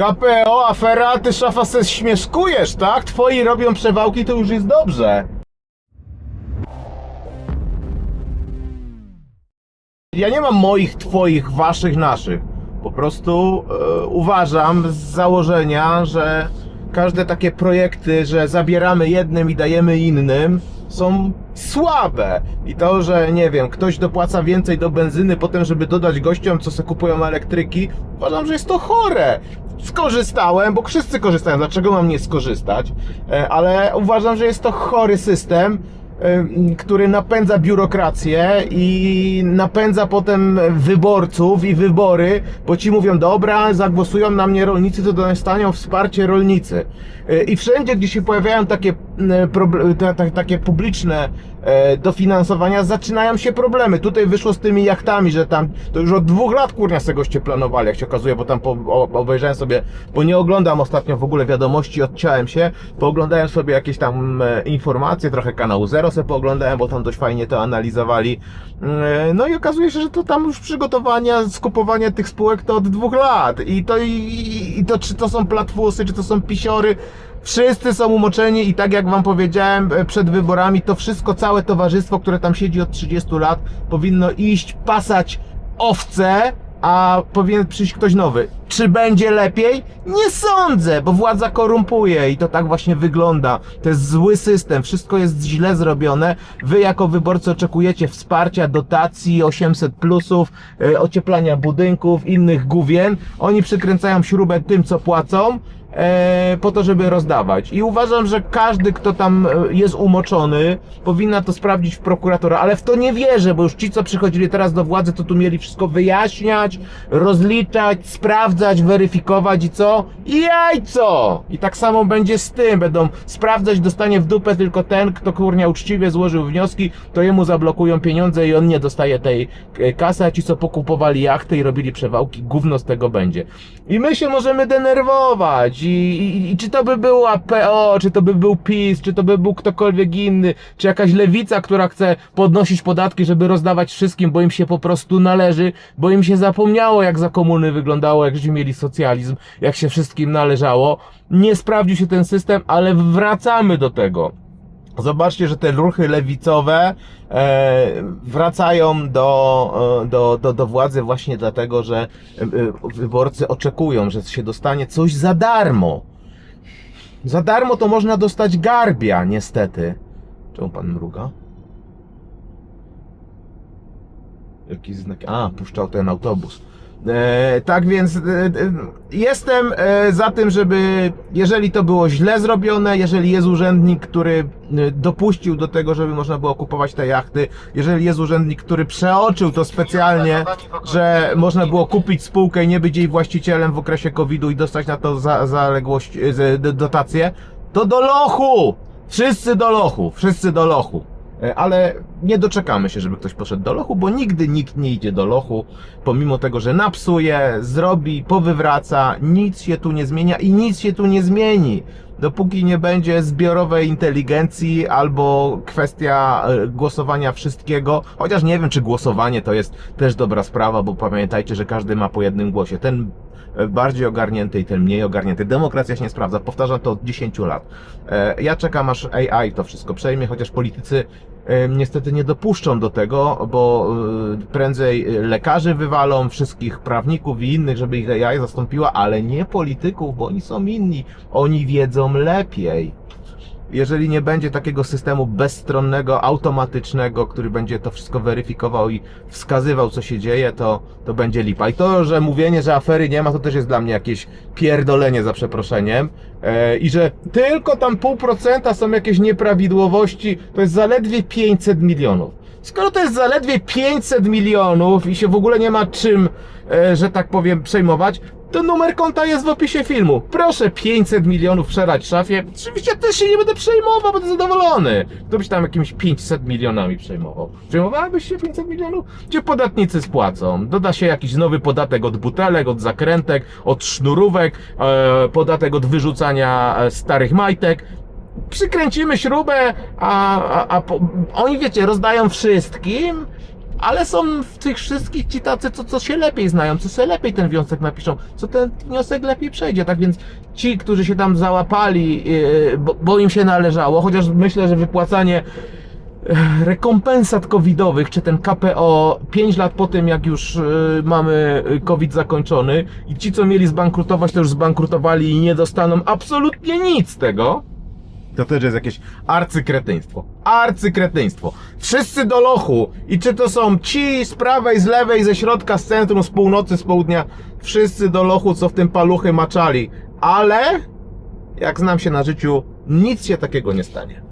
KPO, afera, ty szafa se śmieszkujesz, tak? Twoi robią przewałki, to już jest dobrze. Ja nie mam moich, twoich, waszych, naszych. Po prostu e, uważam z założenia, że każde takie projekty, że zabieramy jednym i dajemy innym, są słabe. I to, że nie wiem, ktoś dopłaca więcej do benzyny potem, żeby dodać gościom, co se kupują elektryki, uważam, że jest to chore. Skorzystałem, bo wszyscy korzystają, dlaczego mam nie skorzystać? E, Ale uważam, że jest to chory system, który napędza biurokrację i napędza potem wyborców i wybory, bo ci mówią, dobra, zagłosują na mnie rolnicy, to dostanią wsparcie rolnicy. Y, I wszędzie, gdzie się pojawiają takie, y, takie publiczne e, dofinansowania, zaczynają się problemy. Tutaj wyszło z tymi jachtami, że tam, to już od dwóch lat kurnia se goście planowali, jak się okazuje, bo tam po, obejrzałem sobie, bo nie oglądam ostatnio w ogóle wiadomości, odciąłem się, pooglądałem sobie jakieś tam e, informacje, trochę kanału Zero se pooglądałem, bo tam dość fajnie to analizowali. E, No i okazuje się, że to tam już przygotowania, skupowanie tych spółek to od dwóch lat. I to, i, i to czy to są platfusy, czy to są pisiory, Wszyscy są umoczeni i tak jak wam powiedziałem e, przed wyborami, to wszystko, całe towarzystwo, które tam siedzi od 30 lat, powinno iść pasać owce, a powinien przyjść ktoś nowy. Czy będzie lepiej? Nie sądzę, bo władza korumpuje i to tak właśnie wygląda. To jest zły system, wszystko jest źle zrobione. Wy jako wyborcy oczekujecie wsparcia, dotacji, 800 plusów, e, ocieplania budynków, innych główien. Oni przykręcają śrubę tym, co płacą po to, żeby rozdawać. I uważam, że każdy, kto tam e, jest umoczony, powinna to sprawdzić w prokuratora, ale w to nie wierzę, bo już ci, co przychodzili teraz do władzy, to tu mieli wszystko wyjaśniać, rozliczać, sprawdzać, weryfikować i co? I jajco! I tak samo będzie z tym, będą sprawdzać, dostanie w dupę tylko ten, kto kurnia uczciwie złożył wnioski, to jemu zablokują pieniądze i on nie dostaje tej e, kasy, a ci, co pokupowali jachty i robili przewałki, gówno z tego będzie. I my się możemy denerwować i, i, i czy to by była PO, czy to by był PiS, czy to by był ktokolwiek inny, czy jakaś lewica, która chce podnosić podatki, żeby rozdawać wszystkim, bo im się po prostu należy, bo im się zapomniało, jak za komuny wyglądało, jak żeśmy mieli socjalizm, jak się wszystkim należało. Nie sprawdził się ten system, ale wracamy do tego. Zobaczcie, że te ruchy lewicowe e, wracają do, e, do, do, do władzy właśnie dlatego, że e, wyborcy oczekują, że się dostanie coś za darmo. Za darmo to można dostać garbia, niestety. Czemu pan mruga? Jakiś znak. A, puszczał ten autobus. E, tak więc e, e, jestem za tym, żeby, jeżeli to było źle zrobione, jeżeli jest urzędnik, który dopuścił do tego, żeby można było kupować te jachty, jeżeli jest urzędnik, który przeoczył to specjalnie, że można było kupić spółkę i nie być jej właścicielem w okresie COVID-u i dostać na to za, zaległość, dotację, to do lochu! Wszyscy do lochu, wszyscy do lochu. E, Ale nie doczekamy się, żeby ktoś poszedł do lochu, bo nigdy nikt nie idzie do lochu, pomimo tego, że napsuje, zrobi, powywraca, nic się tu nie zmienia i nic się tu nie zmieni. Dopóki nie będzie zbiorowej inteligencji albo kwestia e, głosowania wszystkiego, chociaż nie wiem, czy głosowanie to jest też dobra sprawa, bo pamiętajcie, że każdy ma po jednym głosie. Ten bardziej ogarnięty i ten mniej ogarnięty. Demokracja się nie sprawdza, powtarzam to od 10 lat. E, Ja czekam aż AI to wszystko przejmie, chociaż politycy e, niestety nie dopuszczą do tego, bo e, prędzej e, lekarzy wywalą, wszystkich prawników i innych, żeby ich AI zastąpiła, ale nie polityków, bo oni są inni. Oni wiedzą lepiej. Jeżeli nie będzie takiego systemu bezstronnego, automatycznego, który będzie to wszystko weryfikował i wskazywał, co się dzieje, to, to będzie lipa. I to, że mówienie, że afery nie ma, to też jest dla mnie jakieś pierdolenie za przeproszeniem. E, I że tylko tam pół procenta są jakieś nieprawidłowości, to jest zaledwie 500 milionów. Skoro to jest zaledwie 500 milionów i się w ogóle nie ma czym, e, że tak powiem, przejmować, to numer konta jest w opisie filmu. Proszę 500 milionów przelać szafie. Oczywiście też się nie będę przejmował, będę zadowolony. Kto by się tam jakimiś 500 milionami przejmował? Przejmowałbyś się 500 milionów? Gdzie podatnicy spłacą? Doda się jakiś nowy podatek od butelek, od zakrętek, od sznurówek, e, podatek od wyrzucania e, starych majtek przykręcimy śrubę, a, a, a po, oni wiecie, rozdają wszystkim, Ale są w tych wszystkich ci tacy, co, co się lepiej znają, co sobie lepiej ten wniosek napiszą, co ten wniosek lepiej przejdzie. Tak więc ci, którzy się tam załapali, yy, bo, bo im się należało, chociaż myślę, że wypłacanie e, rekompensat covidowych, czy ten KPO 5 lat po tym, jak już y, mamy COVID zakończony i ci, co mieli zbankrutować, to już zbankrutowali i nie dostaną absolutnie nic z tego. To też jest jakieś arcykretyństwo. Arcykretyństwo. Wszyscy do lochu. I czy to są ci z prawej, z lewej, ze środka, z centrum, z północy, z południa. Wszyscy do lochu, co w tym paluchy maczali. Ale, jak znam się na życiu, nic się takiego nie stanie.